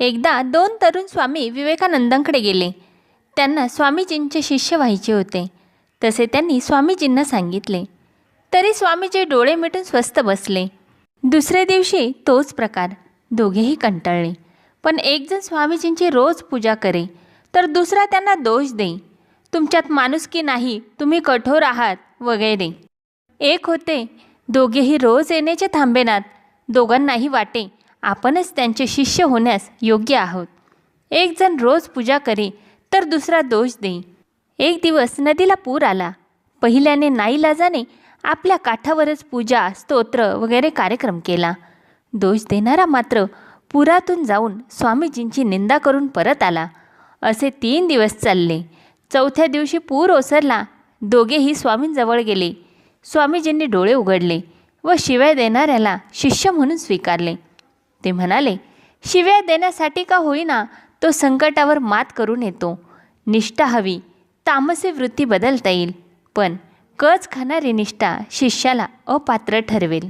एकदा दोन तरुण स्वामी विवेकानंदांकडे गेले. त्यांना स्वामीजींचे शिष्य व्हायचे होते. तसे त्यांनी स्वामीजींना सांगितले. तरी स्वामीजी डोळे मिटून स्वस्थ बसले. दुसऱ्या दिवशी तोच प्रकार. दोघेही कंटाळले. पण एकजण स्वामीजींची रोज पूजा करे तर दुसरा त्यांना दोष देई तुमच्यात माणुसकी नाही तुम्ही कठोर आहात वगैरे. एक होते दोघेही रोज येण्याचे थांबेनात. दोघांनाही वाटे. आपणच त्यांचे शिष्य होण्यास योग्य आहोत. एक जण रोज पूजा करी तर दुसरा दोष देई. एक दिवस नदीला पूर आला. पहिल्याने नाईलाजाने आपल्या काठावरच पूजा स्तोत्र वगैरे कार्यक्रम केला. दोष देणारा मात्र पुरातून जाऊन स्वामीजींची निंदा करून परत आला. असे तीन दिवस चालले. चौथ्या दिवशी पूर ओसरला दोघेही स्वामींजवळ गेले. स्वामीजींनी डोळे उघडले व शिवाय देणाऱ्याला शिष्य म्हणून स्वीकारले. ते म्हणाले शिव्या देण्यासाठी का होईना तो संकटावर मात करून येतो. निष्ठा हवी तामसी वृत्ती बदलता येईल पण कच खाणारी निष्ठा शिष्याला अपात्र ठरवेल.